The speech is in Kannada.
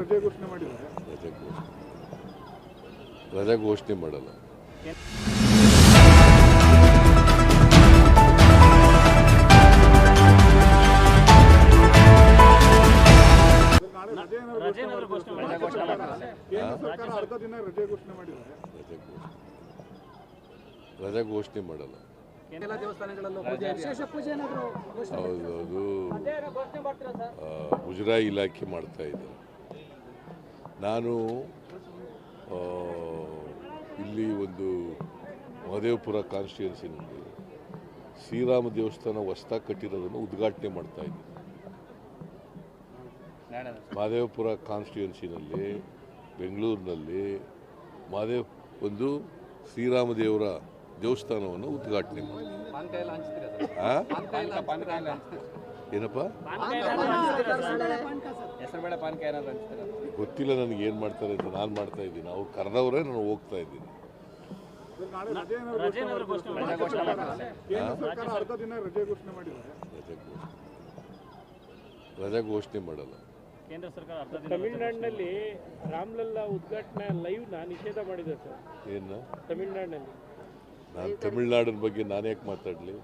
ರಜೆ ಘೋಷಣೆ ಮಾಡಲ್ಲ. ರಜೆ ಘೋಷಣೆ ಮಾಡಲ್ಲ ಹೌದು ಅದು ಮುಜರಾಯಿ ಇಲಾಖೆ ಮಾಡ್ತಾ ಇದ್ದಾರೆ ನಾನು ಇಲ್ಲಿ ಒಂದು ಮಹದೇವಪುರ ಕಾನ್ಸ್ಟಿಟ್ಯೂನ್ಸಿನಲ್ಲಿ ಶ್ರೀರಾಮ ದೇವಸ್ಥಾನ ಹೊಸ್ದಾಗಿ ಕಟ್ಟಿರೋದನ್ನು ಉದ್ಘಾಟನೆ ಮಾಡ್ತಾ ಇದ್ದೀನಿ. ಮಹದೇವಪುರ ಕಾನ್ಸ್ಟಿಟ್ಯೂನ್ಸಿನಲ್ಲಿ ಬೆಂಗಳೂರಿನಲ್ಲಿ ಮಹದೇವ್ ಒಂದು ಶ್ರೀರಾಮ ದೇವರ ದೇವಸ್ಥಾನವನ್ನು ಉದ್ಘಾಟನೆ ಮಾಡಿ? ಏನಪ್ಪ? ಗೊತ್ತಿಲ್ಲ ನನಗೆ ಏನು ಮಾಡ್ತಾರೆ ಅಂತ ನಾನು ಮಾಡ್ತಾ ಇದ್ದೀನಿ. ಅವ್ರು ಕರೆದವರೇ ನಾನು ಹೋಗ್ತಾ ಇದ್ದೀನಿ. ರಜೆ ಘೋಷಣೆ ಮಾಡಲ್ಲ. ಕೇಂದ್ರ ಸರ್ಕಾರ ತಮಿಳುನಾಡಿನಲ್ಲಿ ರಾಮ್ಲಲ್ಲಾ ಉದ್ಘಾಟನೆ ಲೈವ್ನ ನಿಷೇಧ ಮಾಡಿದೆ ಸರ್. ಏನು? ತಮಿಳುನಾಡಿನಲ್ಲಿ. ನಾನು ತಮಿಳ್ನಾಡಿನ ಬಗ್ಗೆ ನಾನು ಯಾಕೆ ಮಾತಾಡಲಿ?